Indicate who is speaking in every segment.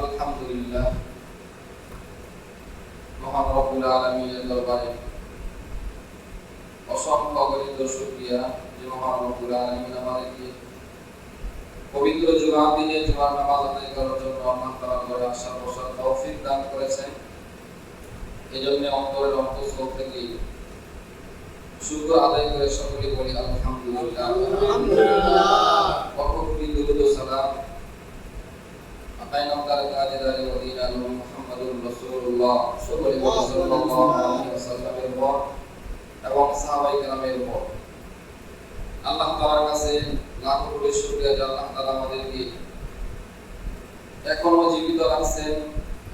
Speaker 1: আলহামদুলিল্লাহ। জন্য আল্লাহ আদায় সকলে বলি আলহামদুলিল্লাহ। আলহামদুলিল্লাহ। সালাম। أقينا ذلك أجدار ودينا محمد رسول الله صلى الله عليه وسلم এরপর এবং সাহাবাই কেরামের উপর আল্লাহ তাআলার কাছে লাখো কোটি শুকরিয়া যে আল্লাহ তাআলা আমাদেরকে এখনো জীবিত রাখছেন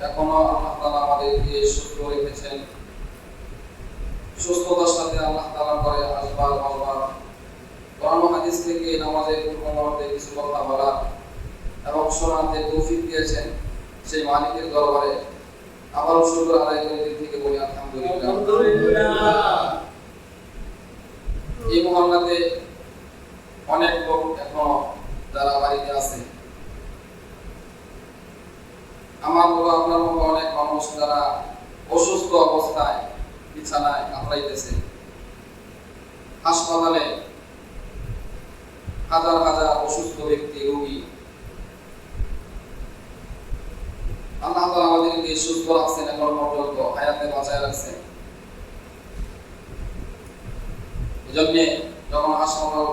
Speaker 1: এখনো আল্লাহ তাআলা আমাদেরকে সুস্থ রেখেছেন সুস্থতার সাথে আল্লাহ তাআলা করে আসবার আসবার কোরআন ও হাদিস থেকে নামাজের পূর্বমুহূর্তে কিছু কথা বলা এবং শোনাতে তৌফিক দিয়েছেন সেই মালিকের দরবারে। আবারও শুক্র আদায় করে দিক থেকে বলি আলহামদুলিল্লাহ। এই মহল্লাতে অনেক লোক এখনও যারা বাড়িতে আছে। আমার মতো আপনার মতো অনেক মানুষ যারা অসুস্থ অবস্থায় বিছানায় কামড়াইতেছে। হাসপাতালে হাজার হাজার অসুস্থ ব্যক্তি রোগী আল্লাহ তাআলা আমাদেরকে সুস্থ রাখছেন এখন পর্যন্ত হায়াতে বাঁচায় রাখছেন এজন্য যখন হাসপাতাল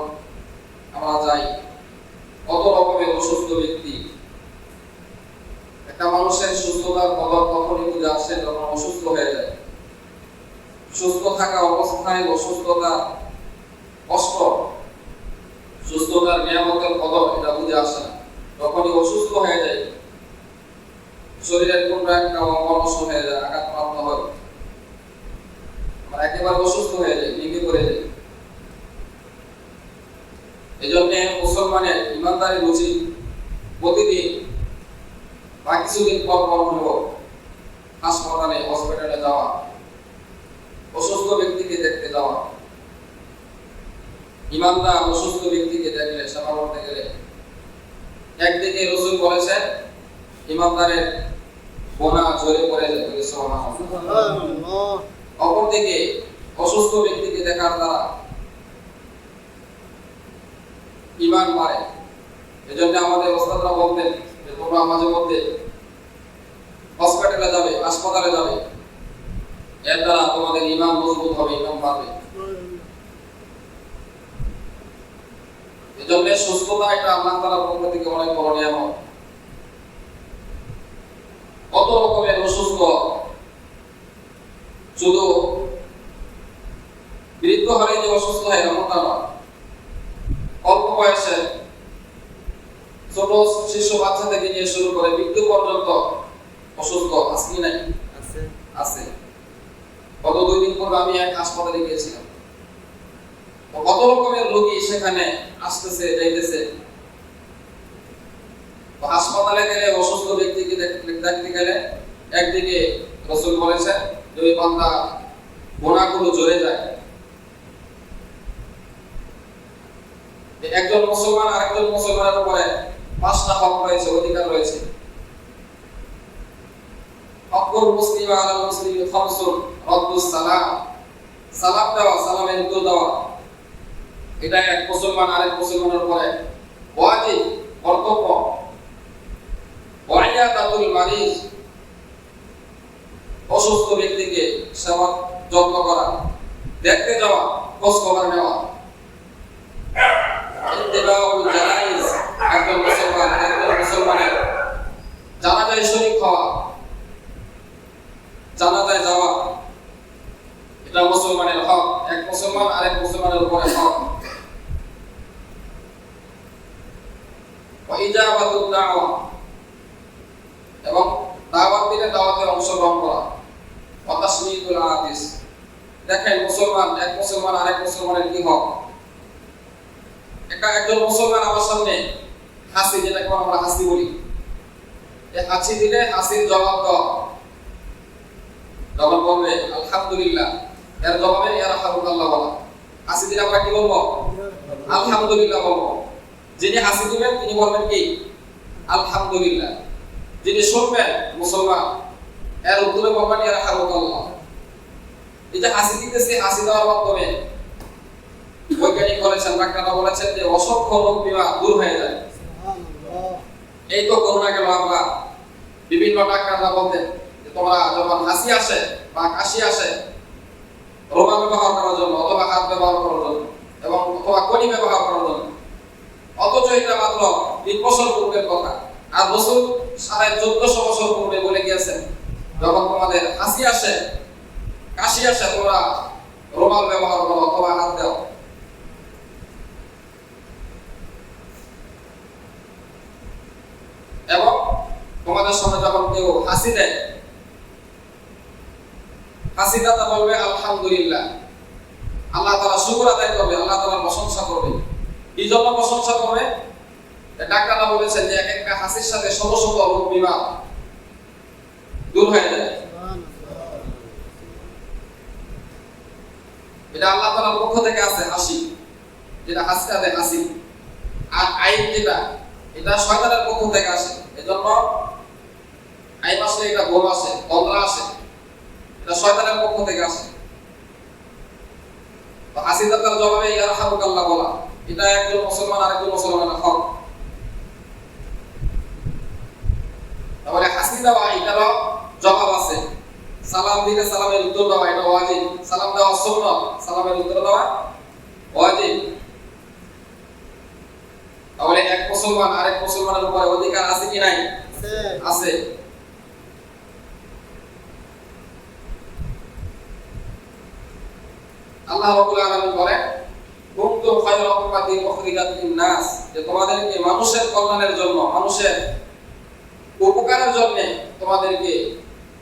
Speaker 1: আমরা যাই, কত রকমের অসুস্থ ব্যক্তি, একটা মানুষের সুস্থতার কদর তখনই বুঝে আসে যখন অসুস্থ হয়ে যায়। সুস্থ থাকা অবস্থায় অসুস্থতা কষ্ট সুস্থতার নিয়ামতের কদর এটা বুঝে আসে না তখনই অসুস্থ হয়ে যায় শরীরের কোন একটা অঙ্গ নষ্ট হয়ে যায় আঘাতপ্রাপ্ত হয় আমরা একেবারে অসুস্থ হয়ে যায় ভেঙে পড়ে যায় এই জন্য মুসলমানের ইমানদারি উচিত প্রতিদিন বা কিছুদিন পর পর হলেও হাসপাতালে হসপিটালে যাওয়া অসুস্থ ব্যক্তিকে দেখতে যাওয়া ইমানদার অসুস্থ ব্যক্তিকে দেখলে সেবা করতে গেলে একদিকে রসুল বলেছেন ইমানদারের বোনা ঝরে পড়ে যায় বলে সুবহানাল্লাহ অপরদিকে অসুস্থ ব্যক্তিকে দেখার দ্বারা ইমান বাড়ে। এজন্য আমাদের ওস্তাদরা বলতেন যে, তোমরা মাঝে মধ্যে হসপিটালে যাবে, হাসপাতালে যাবে। এর দ্বারা তোমাদের ইমান মজবুত হবে ইমান বাড়বে। এজন্য সুস্থতা এটা আল্লাহ তাআলার পক্ষ থেকে অনেক বড় নিয়ামত। কত রকমের অসুস্থ শুধু বৃদ্ধ হলে যে অসুস্থ হয় এমনটা নয় অল্প বয়সে ছোট শিশু বাচ্চা থেকে নিয়ে শুরু করে মৃত্যু পর্যন্ত অসুস্থ আসলি নাই আছে। গত দুই দিন পর আমি এক হাসপাতালে গিয়েছিলাম। কত রকমের রোগী সেখানে আসতেছে যাইতেছে? হাসপাতালে গেলে অসুস্থ ব্যক্তিকে দেখতে গেলে? একদিকে রসুল বলেছেন যে ওই বান্দা গোনাগুলো জ্বলে যায় একজন মুসলমান আরেকজন মুসলমানের উপরে পাঁচটা হক রয়েছে, অধিকার রয়েছে। হকুল মুসলিম আলা মুসলিম খামসুন রদ্দুস সালাম। সালাম দেওয়া সালামের উত্তর দেওয়া। এটা এক মুসলমান আরেক মুসলমানের উপরে ওয়াজিব, কর্তব্য। ওয়াইয়াদাতুল মারিজ অসুস্থ ব্যক্তিকে সেবা যত্ন করা, দেখতে যাওয়া, খোঁজ খবর নেওয়া। যাওয়া মুসলমানের হক। এক মুসলমান আরেক মুসলমানের উপরে এবং দাওয়াত দিলে দাওয়াতে অংশগ্রহণ করা। অতাসমিতুল আদিস দেখেন মুসলমান, এক মুসলমান আরেক মুসলমানের কি হক? একটা একজন মুসলমান আমার সামনে হাসি, যেটাকে আমরা হাসি বলি। হাসি দিলে হাসির জবাব দাও। যখন বলবে, আলহামদুলিল্লাহ। এর জবাবে হামদুল্লাহ বলা। হাসি দিলে আমরা কি বলব? আলহামদুলিল্লাহ, বলব। যিনি হাসি দিবেন, তিনি বলবেন কি? আলহামদুলিল্লাহ। যিনি শুনবেন, মুসলমান। এর উত্তরে বলবেন ইয়ার হারুকাল্লাহ যে হাসি দিতেছে হাসি দেওয়ার মাধ্যমে। বৈজ্ঞানিক বলেছেন ডাক্তাররা বলেছেন যে অসংখ্য রোগ বিমা দূর হয়ে যায়। এই তো করোনা গেল আমরা। বিভিন্ন ডাক্তাররা বলতেন যে তোমরা যখন হাসি আসে বা কাশি আসে রোগা ব্যবহার করার জন্য অথবা হাত ব্যবহার করার জন্য এবং অথবা কনি ব্যবহার করার জন্য। অথচ এটা মাত্র তিন বছর পূর্বের কথা। আর রসুল সাড়ে চোদ্দশো বছর পূর্বে বলে গিয়েছেন যখন তোমাদের হাসি আসে কাশি আসে তোমরা, রুমাল ব্যবহার করো অথবা হাত দাও। এবং তোমাদের সামনে যখন কেউ হাসি দেয় হাসি দাতা বলবে, আলহামদুলিল্লাহ। আল্লাহ তালা শুকুর আদায় করবে, আল্লাহ তালা প্রশংসা করবে। কি জন্য প্রশংসা করবে? ডাক্তাররা বলেছেন যে এক একটা হাসির সাথে শত শত রোগ বিমা দূর হয়ে যায়। এটা আল্লাহ তালার পক্ষ থেকে আছে হাসি যেটা হাসিটা দেয় হাসি আর আইন যেটা, এটা শয়তানের পক্ষ থেকে আসে। এজন্য আইন আসলে এটা গোল আসে তন্দ্রা আসে। এটা শয়তানের পক্ষ থেকে আসে। দাতার জবাবে ইয়ার হাবুকাল্লাহ বলা। এটা একজন মুসলমান আরেকজন মুসলমানের হক। তাহলে হাসি দেওয়া এটারও জবাব আছে। সালাম দিলে সালামের উত্তর দেওয়া এটা ওয়াজিব। সালাম দেওয়া সুন্নাত সালামের উত্তর দেওয়া ওয়াজিব। তাহলে এক মুসলমান আরেক মুসলমানের উপরে অধিকার আছে কি নাই? আছে। আল্লাহ রাব্বুল আলামিন বলেন কুনতুম খায়রা উম্মাতিন উখরিজাত লিন-নাস যে তোমাদেরকে মানুষের কল্যাণের জন্য মানুষের উপকারের জন্য তোমাদেরকে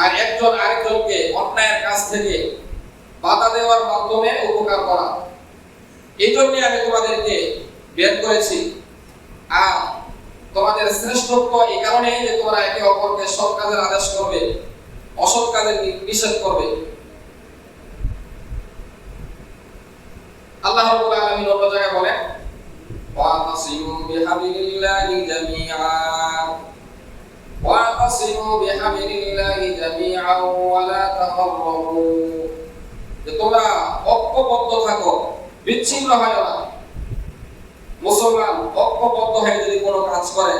Speaker 1: আর একজন আরেকজনকে অন্যায়ের কাছ থেকে বাধা দেওয়ার মাধ্যমে উপকার করা। এই জন্য আমি তোমাদেরকে বের করেছি। আর তোমাদের শ্রেষ্ঠত্ব এই কারণেই যে তোমরা একে অপরকে সৎ কাজের আদেশ করবে, অসৎ কাজের নিষেধ করবে। আল্লাহ রাব্বুল আলামিন অন্য জায়গায় বলেন ওয়াতাসিমু বিহাবিলিল্লাহি জামিআ। ওয়াতাসিমু বিহাবিলিল্লাহি জামিআ ওয়া লা তাফাররাকু যে তোমরা ঐক্যবদ্ধ থাকো বিচ্ছিন্ন হয় না মুসলমান ঐক্যবদ্ধ হয়ে যদি কোনো কাজ করে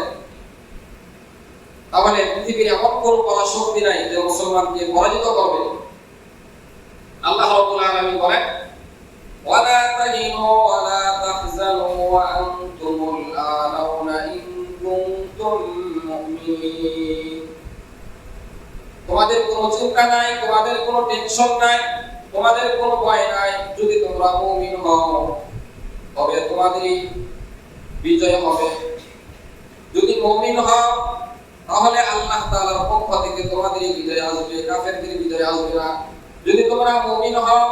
Speaker 1: তাহলে পৃথিবীর এমন কোনো কলা শক্তি নাই যে মুসলমানকে পরাজিত করবে আল্লাহ রাব্বুল আলামিন বলেন ولا تهنوا ولا تحزنوا وأنتم الأعلون তোমাদের কোনো চিন্তা নাই তোমাদের কোনো টেনশন নাই তোমাদের কোনো ভয় নাই। যদি তোমরা মুমিন হও তবে তোমাদেরই বিজয় হবে। যদি মুমিন হও তাহলে আল্লাহ তাআলার পক্ষ থেকে তোমাদেরই বিজয় আসবে কাফেরদের বিজয় আসবে না। যদি তোমরা মুমিন হও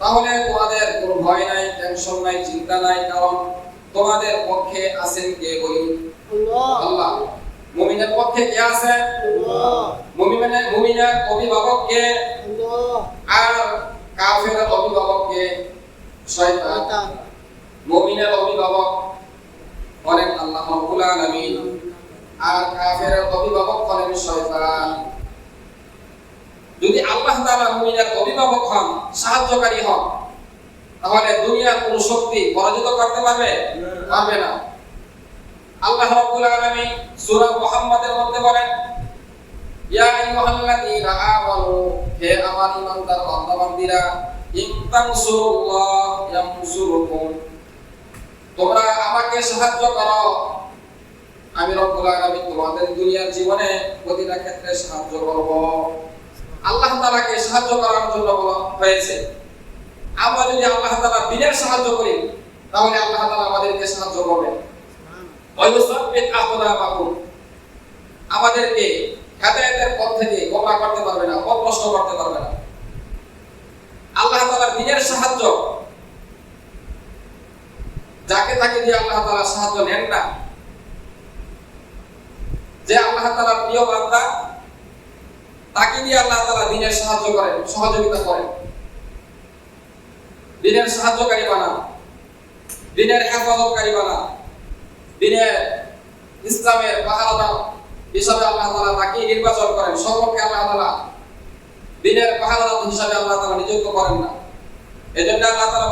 Speaker 1: তাহলে তোমাদের কোনো ভয় নাই টেনশন নাই চিন্তা নাই কারণ তোমাদের পক্ষে আছেন কে বলি আল্লাহ। মুমিনের পক্ষে কে আছে? মুমিনের মুমিনের অভিভাবক কে আর কাফেরের অভিভাবক কে শয়তান। মুমিনের অভিভাবক হলেন আল্লাহ রাব্বুল আলামিন আর কাফেরের অভিভাবক হলেন শয়তান। যদি আল্লাহ তাআলা মুমিনের অভিভাবক হন সাহায্যকারী হন তাহলে দুনিয়ার কোনো শক্তি পরাজিত করতে পারবে? পারবে না। আল্লাহ রাব্বুল আলামিন সূরা মুহাম্মাদের মধ্যে বলেন, ইয়া আইয়ুহাল্লাযীনা আমানু, হে আমার ঈমানদার বান্দা-বান্দীরা, ইন তানসুরুল্লাহ ইয়ানসুরুকুম, তোমরা আমাকে সাহায্য করো। আমি রব্বুল আলামিন তোমাদের দুনিয়ার জীবনে প্রতিটা ক্ষেত্রে সাহায্য করব। আল্লাহ তাআলাকে সাহায্য করার জন্য বলা হয়েছে। আমরা যদি আল্লাহ তাআলা বিনের সাহায্য করি, তাহলে আল্লাহ তাআলা আমাদেরকে সাহায্য করবেন। আমাদেরকে হেদায়েতের পথ থেকে গোমরা করতে পারবে না নষ্ট করতে পারবে না। আল্লাহ তাআলার দিনের সাহায্য, যাকে তাকে দিয়ে আল্লাহ তাআলা সাহায্য নেন না, যে আল্লাহ তাআলার প্রিয় বান্দা, তাকে দিয়ে আল্লাহ তাআলা দিনের সাহায্য করেন, সহযোগিতা করেন। দিনের সাহায্যকারী বানান দিনের হেফাজতকারী বানান দিনের ইসলামের পাহারাদার হিসাবে আল্লাহ তাআলা তাকে নির্বাচন করেন সর্বকে আল্লাহ তাআলা। দিনের পাহারাদার হিসাবে আল্লাহ তাআলা নিযুক্ত করেন না। এজন্য আল্লাহ তাআলা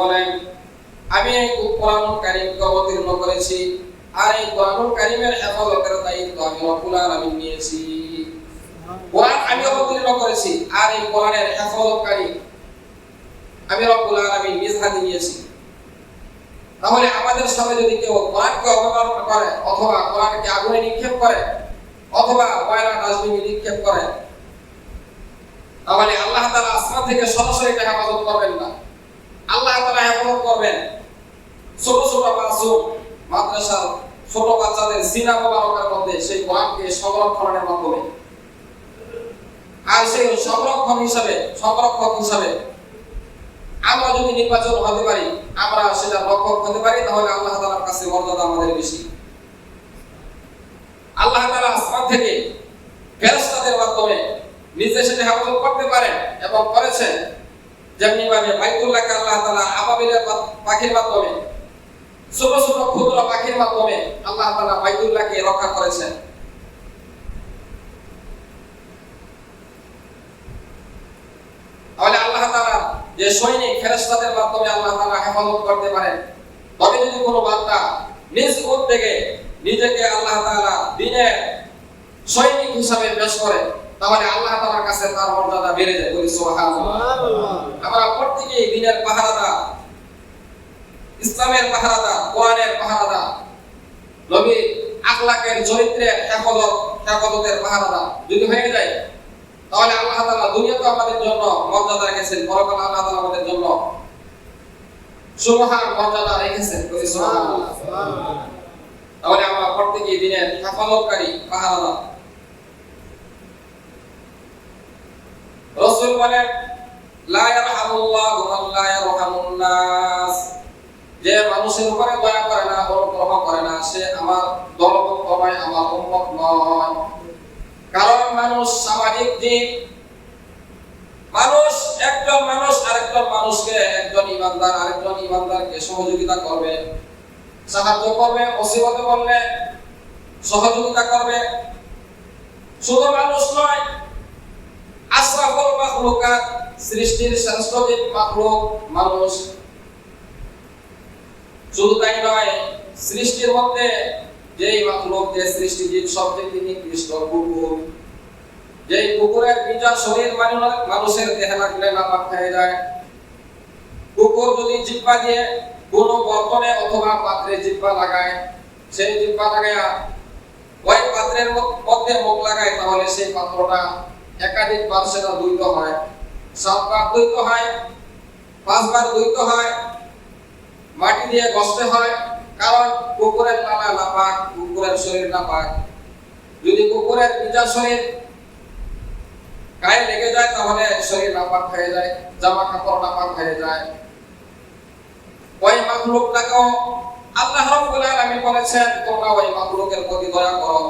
Speaker 1: বলেন আমি অবতীর্ণ করেছি, আর এই নিয়েছি। কোরআন আমি অবতীর্ণ করেছি। আর এই কোরআনের হেফাজতকারী আমি রব্বুল আলামিন নিজ হাতে নিয়েছি। তাহলে আমাদের সামনে যদি কেউ কোরআনকে অবমাননা করে, অথবা কোরআনকে আগুনে নিক্ষেপ করে, অথবা ময়লা ডাস্টবিনে নিক্ষেপ করে, তাহলে আল্লাহ তাআলা আসমান থেকে সরাসরি হেফাজত করবেন না। আল্লাহ তাআলা হেফাজত করবেন ছোট ছোট মাসুম মাদ্রাসার ছোট বাচ্চাদের সিনা মোবারকের মধ্যে সেই কোরআনকে সংরক্ষণের মাধ্যমে। আর সেই সংরক্ষণ হিসাবে, সংরক্ষক হিসাবে আমরা যদি নির্বাচন হতে পারি, আমরা সেটা রক্ষক হতে পারি, তাহলে আল্লাহ তাআলার কাছে মর্যাদা আমাদের বেশি। আল্লাহ তাআলা আসমান থেকে ফেরেশতাদের মাধ্যমে নিজে সেটা হেফাজত করতে পারেন এবং করেছেন। যেমনি ভাবে বাইতুল্লাহকে আল্লাহ তাআলা আবাবিলের পাখির মাধ্যমে, ছোট ছোট ক্ষুদ্র পাখির মাধ্যমে আল্লাহ তাআলা বাইতুল্লাহকে রক্ষা করেছেন। তাহলে আল্লাহ তাআলা যে সৈনিক ফেরেশতাদের মাধ্যমে আল্লাহ তাআলা হেফাজত করতে পারেন। তবে যদি কোনো বান্দা নিজ উদ্যোগে নিজেকে আল্লাহ তাআলা দিনের সৈনিক হিসাবে পেশ করে তাহলে আল্লাহ তাআলার কাছে তার মর্যাদা বেড়ে যায়। বলি আমরা প্রত্যেকেই দিনের পাহারাদার ইসলামের পাহারাদার কোরআনের পাহারাদার নবী আখলাকের চরিত্রের হেফাজত হেফাজতের পাহারাদার। যদি হয়ে যায় তাহলে আল্লাহ তাআলা দুনিয়াতে আমাদের জন্য মর্যাদা রেখেছেন, পরকাল আল্লাহ তাআলা আমাদের জন্য সুমহান মর্যাদা রেখেছেন, বলি সুবহানাল্লাহ। তাহলে আমরা প্রত্যেকেই দিনের হেফাজতকারী পাহারাদার রাসূল বলেন, লা ইয়ারহামুল্লাহু মান লা ইয়ারহামুন নাস। যে মানুষের উপরে দয়া করে না, অনুগ্রহ করে না, সে আমার দলভুক্ত নয়, আমার উম্মত নয়। মানুষ সামাজিক জীব মানুষ একজন মানুষ আরেকজন মানুষকে, একজন ইমানদার আরেকজন ইমানদারকে সহযোগিতা করবে, সাহায্য করবে মুসিবতে বললে সহযোগিতা করবে। শুধু মানুষ নয়, আশরাফুল মাখলুকাত, সৃষ্টির জীব মাখলুক মানুষ। শুধু তাই নয়, সৃষ্টির মধ্যে যেই মাখলুক, যে সৃষ্টি জীব সবচেয়ে নিকৃষ্ট কুকুর যেই কুকুরের বিচার শরীর মানুষ- মানুষের দেহে লাগলে নাপাক হয়ে যায়। কুকুর যদি জিব্বা দিয়ে কোনো বর্তনে অথবা পাত্রে জিব্বা লাগায়, সেই জিব্বা লাগায়া ওই পাত্রের মধ্যে মুখ লাগায়, তাহলে সেই পাত্রটা একাধিকবার সেটা দ্বৈত হয়। সাতবার দ্বৈত হয়, পাঁচবার দ্বৈত হয়, মাটি দিয়ে ঘষতে হয়, কারণ কুকুরের লালা নাপাক, কুকুরের শরীর নাপাক। যদি কুকুরের নিজা শরীর গায়ে লেগে যায়, তাহলে শরীর নাপাক হয়ে যায়, জামা কাপড় নাপাক হয়ে যায়। ওই মাখলুকটাকেও আল্লাহ রাব্বুল আলামিন বলেছেন, তোমরা ওই মাখলুকের প্রতি দয়া করো।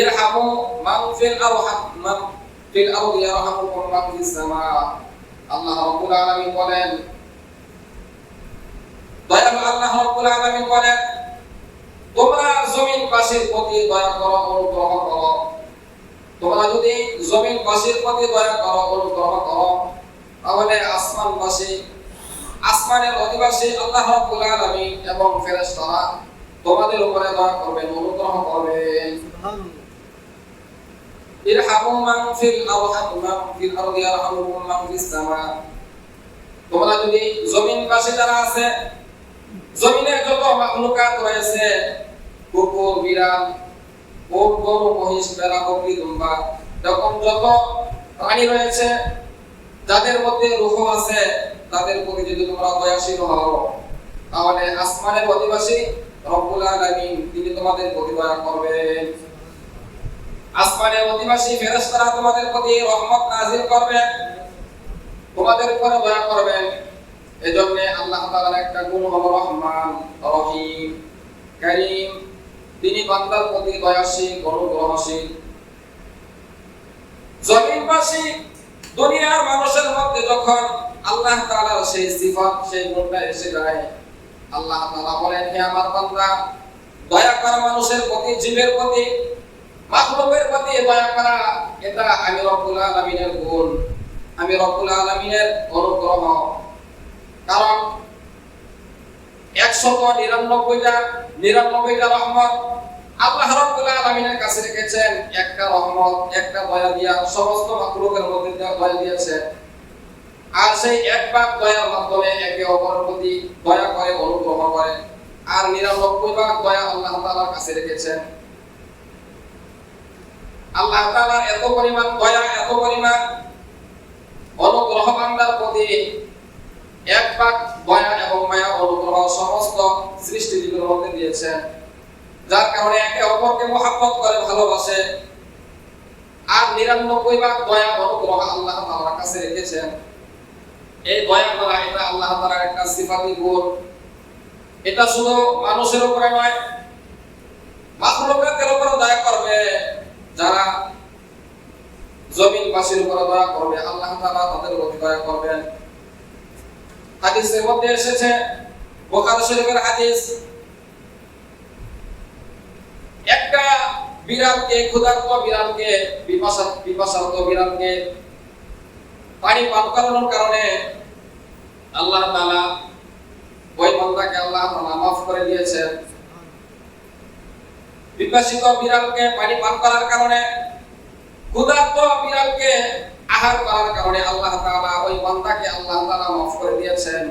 Speaker 1: ইরহামু মান ফিল আরহাম মান ফিল মান ফিস সামা। আল্লাহ রাব্বুল আলামিন বলেন, দয়ালু আল্লাহ আলামিন বলেন, তোমরা জমিনবাসীর প্রতি দয়া করো, অনুগ্রহ করো। তোমরা যদি জমিনবাসীর প্রতি দয়া করো, অনুগ্রহ করো, তাহলে আসমানবাসী, আসমানের অধিবাসী আল্লাহ রাব্বুল আলামিন এবং ফেরেশতারা তোমাদের উপরে দয়া করবেন, অনুগ্রহ করবেন। ইরহামু মান ফিল আরহাম মান ফিল আরদি ইয়ারহামুকুম মান ফিস সামা। তোমরা যদি জমিনবাসী যারা আছে, জমিনের যত মাখলুকাত রয়েছে, কুকুর, বিড়াল ওট গরু মহিষ বেড়া বকরি, দুম্বা। এরকম যত প্রাণী রয়েছে, যাদের মধ্যে রুহ আছে, তাদের প্রতি যদি তোমরা দয়াশীল হও, তাহলে আসমানের অধিবাসী রব্বুল আলামিন, তিনি তোমাদের প্রতি দয়া করবেন আসমানের অধিবাসী ফেরেশতারা তোমাদের প্রতি রহমত নাযিল করবেন তোমাদের উপরে দয়া করবেন এজন্য আল্লাহ তাআলার একটা গুণ হলো রহমান, রহিম, করিম। তিনি বান্দার প্রতি দয়াশীল অনুগ্রহশীল জমিনবাসী দুনিয়ার মানুষের মধ্যে যখন আল্লাহ তাআলার সেই সিফাত, সেই গুণটা এসে যায়, আল্লাহ তাআলা বলেন, হে আমার বান্দা, দয়া করা মানুষের প্রতি, জীবের প্রতি, মাখলুকের প্রতি দয়া করা, এটা আমি রব্বুল আলামিনের গুণ। আমি রব্বুল আলামিনের অনুগ্রহ। কারণ একশত নিরানব্বইটা নিরানব্বইটা রহমত আল্লাহ রাব্বুল আলামিনের কাছে রেখেছেন। একটা রহমত, একটা দয়া দিয়া সমস্ত মাখলুকের মধ্যে দয়া দিয়েছেন আর সেই এক ভাগ দয়ার মাধ্যমে একে অপরের প্রতি দয়া করে, অনুগ্রহ করে। আর নিরানব্বই ভাগ দয়া আল্লাহ তাআলার কাছে রেখেছেন। আল্লাহ তাআলার এত পরিমাণ দয়া, এত পরিমাণ অনুগ্রহ বান্দার প্রতি এক ভাগ দয়া এবং মায়া অনুগ্রহ সমস্ত সৃষ্টি মধ্যে দিয়েছেন। যার কারণে একে অপরকে মহাব্বত করে, ভালোবাসে। আর নিরানব্বই ভাগ দয়া অনুগ্রহ আল্লাহ তাআলার কাছে রেখেছেন। এই দয়া করা এটা আল্লাহ তাআলার একটা সিফাতি গুণ। এটা শুধু মানুষের উপরে নয়, মাখলুকাতের উপরে দয়া করবে। যারা জমিনবাসীর উপরে দয়া করবে, আল্লাহ তাআলা তাদের উপর দয়া করবেন। হাদিসের মধ্যে এসেছে, বুখারী শরীফের হাদিস। একটা বিড়ালকে, ক্ষুধার্ত বিড়ালকে বিপাশা বিপাশার্ত বিড়ালকে পানি পান করানোর কারণে আল্লাহ তাআলা ওই বান্দাকে আল্লাহ তাআলা মাফ করে দিয়েছেন। বিপাসিত বিড়ালকে পানি পান করার কারণে আহার করার কারণে আল্লাহ তাআলা ওই বান্দাকে আল্লাহ তাআলা মাফ করে দিয়েছেন।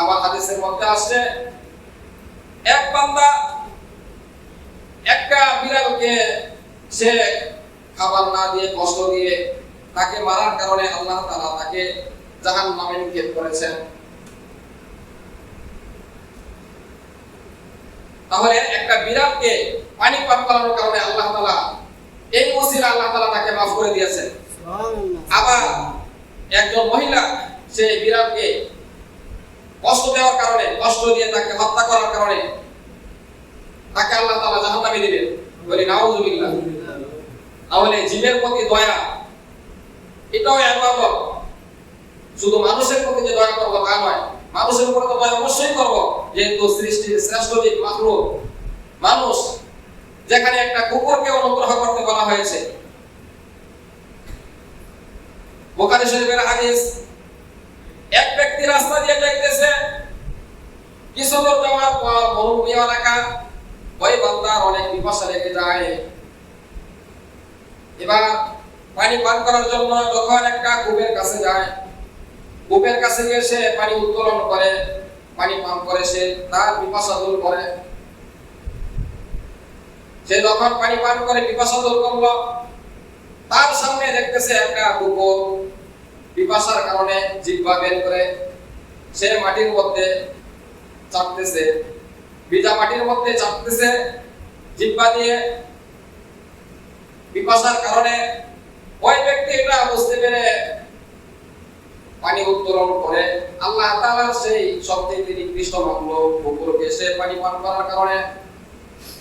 Speaker 1: আবার হাদিসের মধ্যে আসছে, এক বান্দা একটা বিড়ালকে সে খাবার না দিয়ে কষ্ট দিয়ে তাকে মারার কারণে আল্লাহ তাআলা তাকে জাহান্নামে নিক্ষেপ করেছেন। তাহলে একটা বিড়ালকে পানি পান করানোর কারণে আল্লাহ তাআলা এই ওসিলা আল্লাহ তাআলা তাকে মাফ করে দিয়েছেন। আবার একজন মহিলা, সে বিড়ালকে কষ্ট দেওয়ার কারণে, কষ্ট দিয়ে তাকে হত্যা করার কারণে তাকে আল্লাহ তাআলা জাহান্নামে দিবেন। বলি, নাউজুবিল্লাহ। তাহলে জীবের প্রতি দয়া, এটাও ইবাদত শুধু মানুষের প্রতি যে দয়া করব তা নয়, মানুষের উপরে তো দয়া অবশ্যই করব। যেহেতু সৃষ্টির শ্রেষ্ঠ জীব মাখলুক মানুষ, যেখানে একটা কুকুরকে অনুগ্রহ করতে বলা হয়েছে বোখারি শরীফের হাদিস, এক ব্যক্তি রাস্তা দিয়ে যাইতেছে, কিছু দূর যাওয়ার পর মরুভূমি এলাকা ওই বান্দার অনেক বিপাশা লেগে যায়। এবার পানি পান করার জন্য যখন একটা কূপের কাছে যায়, কূপের কাছে গিয়ে সে পানি উত্তোলন করে, পানি পান করে, সে তার পিপাসা দূর করে। সে যখন পানি পান করে, পিপাসা দূর করল তার সামনে দেখতেছে একটা কুকুর, পিপাসার কারণে জিহ্বা বের করে। সে মাটির মধ্যে চাপতেছে। ভিজা মাটির মধ্যে চাপতেছে, জিহ্বা দিয়ে। পিপাসার কারণে ওই ব্যক্তি এটা বুঝতে পেরে পানি উত্তোলন করে। আল্লাহ তাআলার সেই সবথেকে নিকৃষ্ট মানলো কুকুরকে। সে পানি পান করার কারণে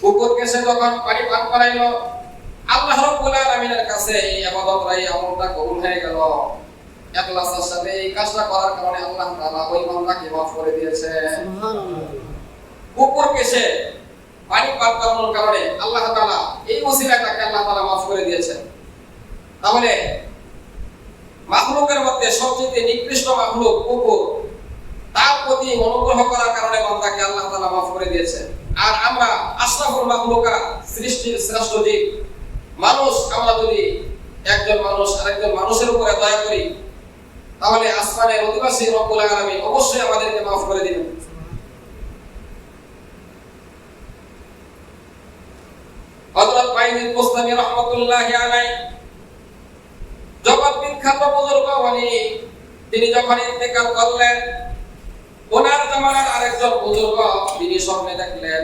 Speaker 1: কুকুরকে সে যখন পানি পান করাইলো আল্লাহ রাব্বুল আলামিনের কাছে এই ইবাদত রাই আমলটা কবুল হয়ে গেল। ইখলাসের সাথে এই কাজটা করার কারণে আল্লাহ তাআলা ওই বান্দাকে মাফ করে দিয়েছেন কুকুরকে সে পানি পান করানোর কারণে আল্লাহ তাআলা এই ওসিলায় তাকে আল্লাহ তাআলা মাফ করে দিয়েছেন। তাহলে মাখলুকের মধ্যে সবচেয়ে নিকৃষ্ট মাখলুক কুকুর তার প্রতি অনুগ্রহ করার কারণে বান্দাকে আল্লাহ তাআলা মাফ করে দিয়েছেন। আর আমরা আশরাফুল মাখলুকা সৃষ্টির শ্রেষ্ঠ জীব। মানুষ, আমরা যদি একজন মানুষ, আরেকজন মানুষের উপরে দয়া করি, তাহলে আসমানের অধিবাসী রব্বুল আলামিন অবশ্যই আমাদেরকে মাফ করে দিবেন। বিখ্যাত তিনি করলেন আরেকজন বুজুর্গ তিনি স্বপ্নে দেখলেন।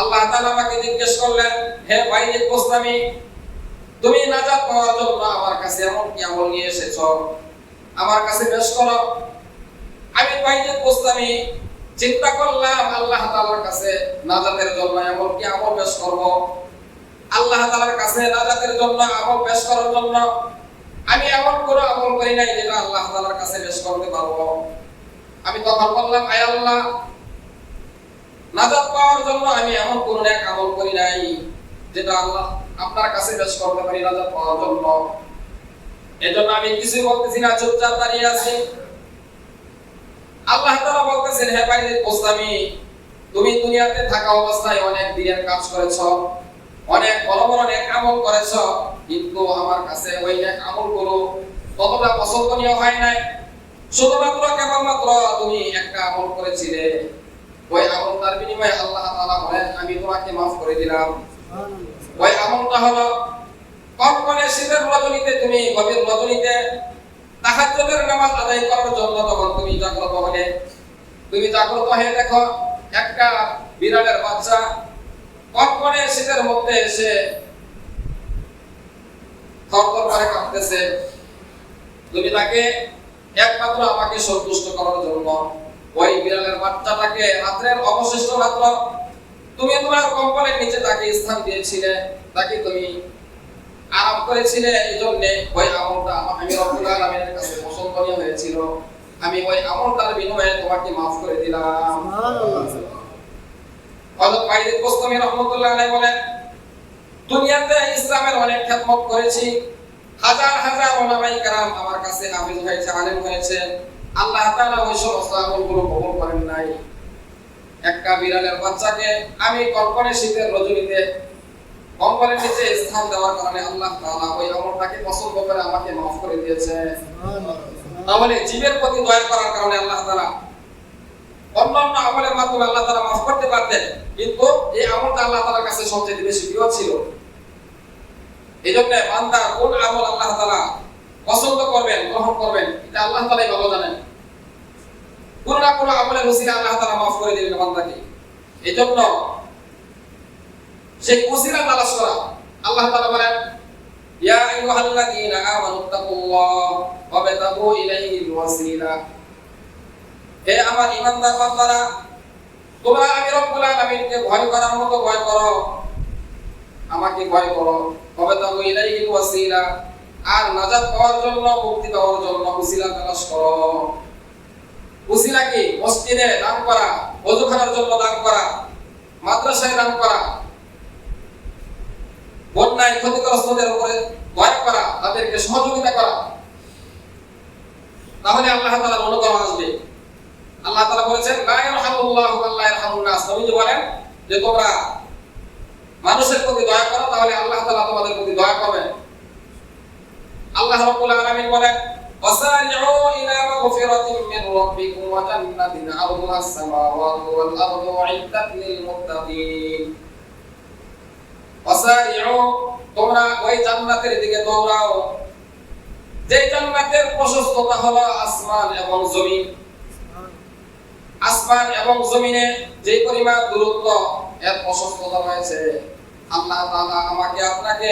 Speaker 1: আল্লাহ তাআলা আমাকে জিজ্ঞেস করলেন, হে বাইজিদ গোস্তামি তুমি নাজাত পাওয়ার জন্য আমার কাছে এমন কি আমল নিয়ে এসেছ? আমার কাছে পেশ করো। আমি বাইজিদ গোস্তামি চিন্তা করলাম, আল্লাহ তাআলার কাছে নাজাতের জন্য এমন কি আমল পেশ করব? আল্লাহ তাআলার কাছে নাজাতের জন্য আমল পেশ করার জন্য আমি এমন কোনো আমল করি নাই যেটা আল্লাহ তাআলার কাছে পেশ করতে পারব। আমি তখন বললাম, আয় আল্লাহ নাজাত পাওয়ার জন্য আমি এমন কোন এক আমল করি নাই, যেটা আল্লাহ আপনার কাছে পেশ করতে পারি নাজাত পাওয়ার জন্য। এজন্য আমি কিছুই বলতেছি না, চুপচাপ দাঁড়িয়ে আছি। আল্লাহ তাআলা বলতেছেন, হে ভাই গোস্তামি, তুমি দুনিয়াতে থাকা অবস্থায় অনেক দিনের কাজ করেছ, অনেক বড় বড় নেক আমল করেছ, কিন্তু আমার কাছে ওই নেক আমলগুলো ততটা পছন্দনীয় হয় নাই। শুধুমাত্র কেবলমাত্র তুমি একটা আমল করেছিলে ওই আমলটার বিনিময়ে আল্লাহ তাআলা বলেন আমি তোমাকে মাফ করে দিলাম। ওই আমলটা হলো কনকনে শীতের রজনীতে তুমি গভীর রজনীতে তাহাজ্জুদের নামাজ আদায় করার জন্য তখন তুমি জাগ্রত হলে। তুমি জাগ্রত হয়ে দেখো একটা বিড়ালের বাচ্চা কনকনে শীতের মধ্যে এসে থরথর করে কাঁপতেছে। তুমি তাকে একমাত্র আমাকে সন্তুষ্ট করার জন্য ওই বিড়ালের বাচ্চাটাকে রাত্রের অবশিষ্ট রাত্র তুমি তোমার কম্বলের নিচে তাকে স্থান দিয়েছিলে, তাকে তুমি আরাম করেছিলে এই জন্য ওই আমলটা আমি রব্বুল আলামিনের কাছে পছন্দনীয় হয়েছিল। আমি ওই আমলটার বিনিময়ে তোমাকে মাফ করে দিলাম। হযরত বাইজিদ গোস্তামি রাহমাতুল্লাহ আলাইহি বলেন, দুনিয়াতে ইসলামের অনেক খেদমত করেছি। হাজার হাজার ওলামাই কারাম আমার কাছে হাফেজ হয়েছে, আলেম হয়েছে। আল্লাহ তাআলা ওই সমস্ত আমলগুলো কবুল করেন নাই। একটা বিড়ালের বাচ্চাকে আমি কল্পনে শীতের রজনীতে কম্বলের নিচে স্থান দেওয়ার কারণে আল্লাহ তাআলা ওই আমলটাকে পছন্দ করে আমাকে মাফ করে দিয়েছে। তাহলে জীবের প্রতি দয়া করার কারণে আল্লাহ তাআলা অন্যান্য আমলের মাধ্যমে আল্লাহ তাআলা মাফ করতে পারতেন, কিন্তু এই আমলটা আল্লাহ তাআলার কাছে সবচেয়ে বেশি প্রিয় ছিল। এই জন্য বান্দা কোন আমল আল্লাহ তাআলা পছন্দ করবেন, গ্রহণ করবেন, এটা আল্লাহ তাআলাই ভালো জানেন। কোন না কোন আমলের ওসিলা আল্লাহ তাআলা মাফ করে দিবেন বান্দাকে। এই জন্য সেই ওসিলা তালাশ করা, আল্লাহ তাআলা বলেন, ইয়া আইয়ুহাল্লাযীনা আমানু তাকুল্লাহ ওয়া বাতাগু ইলাইহিল ওয়াসিলা। হে আমার ঈমানদার বান্দারা, তোমরা আমি রব্বুল আলামিনকে ভয় করার মতো ভয় করো। আমাকে ভয় করো। তবে তাগু ইলাইহিল ওয়াসিলা। আর নাজাত পাওয়ার জন্য, মুক্তি পাওয়ার জন্য ওসিলা তালাশ করো। ওসিলা কি? মসজিদে দান করা ওযুখানার জন্য দান করা, মাদ্রাসায় দান করা, বন্যায় ক্ষতিগ্রস্তদের উপরে দয়া করা, তাদেরকে সহযোগিতা করা। তাহলে আল্লাহ তাআলার অনুগ্রহ আসবে। আল্লাহ তাআলা বলেছেন, লা ইয়ারহামুল্লাহু আল্লাহ ইয়ারহামুন নাস। নবীজি বলেন যে, তোমরা মানুষের প্রতি দয়া করো, তাহলে আল্লাহ তাআলা তোমাদের প্রতি দয়া করবেন। আল্লাহ রাব্বুল আলামিন বলেন وسارعوا إلى مغفرة من ربكم وجنة عرضها السماوات والأرض أعدت للمتقين وسارعوا তোমরা ওই জান্নাতের দিকে দৌড়াও যে জান্নাতের প্রশস্ততা হলো আসমান এবং জমিন আসমান এবং জমিনে যে পরিমাণ দূরত্ব এর প্রশস্ততা রয়েছে আল্লাহ তাআলা আমাকে আপনাকে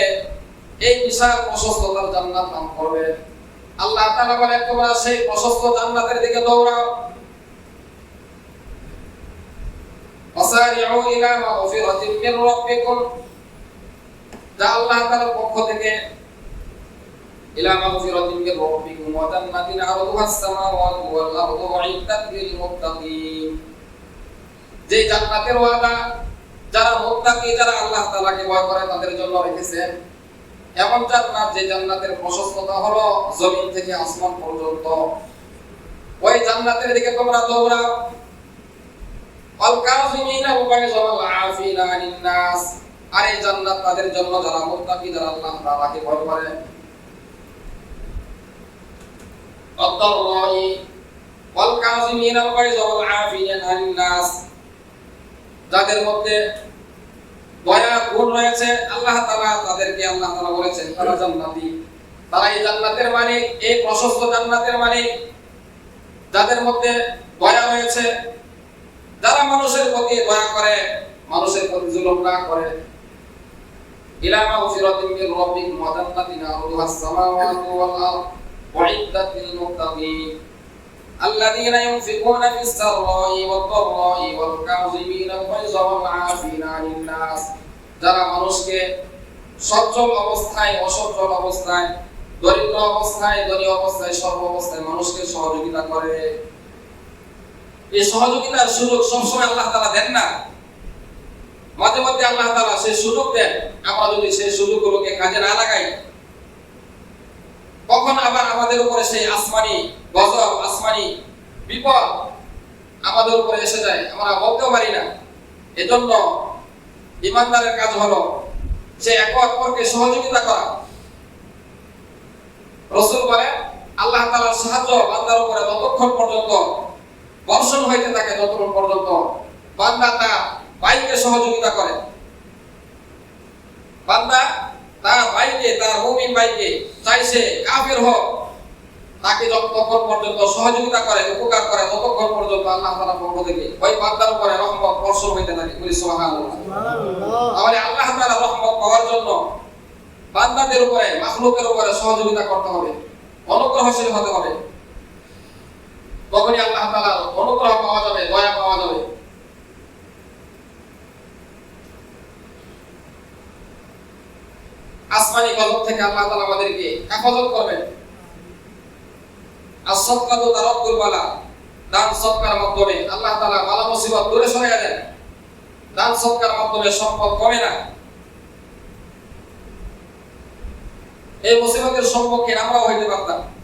Speaker 1: এই বিশাল প্রশস্ততার জান্নাত দান করবে আল্লাহ তাআলা বলেন তোমরা সেই প্রশস্ত জান্নাতের দিকে দৌড়াও وسارعوا إلى مغفرة من ربكم যা আল্লাহ তাআলার পক্ষ থেকে إلى مغفرة من ربكم وجنة عرضها السماوات والأرض أعدت للمتقين যে জান্নাতের ওয়াদা যারা মুত্তাকি যারা আল্লাহ তাআলাকে ভয় করে তাদের জন্য রেখেছেন এমন জান্নাত যে জান্নাতের প্রশস্ততা হলো জমিন থেকে আসমান পর্যন্ত ওই জান্নাতের দিকে তোমরা দৌড়াও অল কাযিমিনা ওয়া বাইযাল আফিনা আনিন নাস আর এই জান্নাত তাদের জন্য যারা মুত্তাকি যারা আল্লাহ তাআলাকে ভয় করে الضراء والكاظمين الغيظ والعافين عن الناس যাদের মধ্যে দয়া, গুণ রয়েছে। আল্লাহ তাআলা তাদেরকে আল্লাহ তাআলা বলেছেন, তারা জান্নাতি। তারা এই জান্নাতের মালিক, এই প্রশস্ত জান্নাতের মালিক। যাদের মধ্যে দয়া রয়েছে, যারা মানুষের প্রতি দয়া করে, মানুষের প্রতি জুলুম না করে। ইলা মাগফিরাতিন মির রাব্বিকুম ওয়া জান্নাতিন সামাওয়াতু ওয়াল আরদ উইদ্দাত লিল মুত্তাকিন। الذين ينفقون في السراء والضراء والكاظمين الغيظ والعافين عن الناس যারা মানুষকে সচ্ছল অবস্থায় অসচ্ছল অবস্থায় দরিদ্র অবস্থায় ধনী অবস্থায় সর্ব অবস্থায় মানুষকে সহযোগিতা করে এই সহযোগিতার সুযোগ সবসময় আল্লাহ তাআলা দেন না মাঝে মধ্যে আল্লাহ তাআলা সেই সুযোগ দেন আমরা যদি সেই সুযোগগুলোকে কাজে না লাগাই কখন আবার আমাদের উপরে সেই আসমানি গজব, আসমানি বিপদ আমাদের উপরে এসে যায়, আমরা বলতেও পারি না। এজন্য ইমানদারের কাজ হলো সে এক অপরকে সহযোগিতা করা। রসুল বলে আল্লাহ তাআলার সাহায্য বান্দার উপরে ততক্ষণ পর্যন্ত বর্ষণ হইতে থাকে, যতক্ষণ পর্যন্ত বান্দা তার ভাইকে সহযোগিতা করে। বান্দা মুমিন ভাইকে কাফের হোক, তাকে পর্যন্ত সহযোগিতা করে, উপকার করে ততক্ষণ পর্যন্ত আল্লাহ তাআলা পক্ষ থেকে ওই উপরে রহমত হইতে থাকে। বলি তাহলে আল্লাহ রহমত পাওয়ার জন্য বান্দাদের উপরে, মাখলুকের উপরে সহযোগিতা করতে হবে, অনুগ্রহশীল হতে হবে। তখনই আল্লাহ অনুগ্রহ পাওয়া যাবে, দয়া পাওয়া যাবে। আসমানি গজব থেকে আল্লাহ তাআলা আমাদেরকে হেফাজত করবেন। আর সৎকার তো তার বালা দান সৎকার মাধ্যমে আল্লাহ তালা বালা মুসিবত দূরে সরিয়ে দেন। দান সৎকার মাধ্যমে সম্পদ কমে না। এই মুসিবতের সম্পর্কে আমরাও হইতে পারতাম।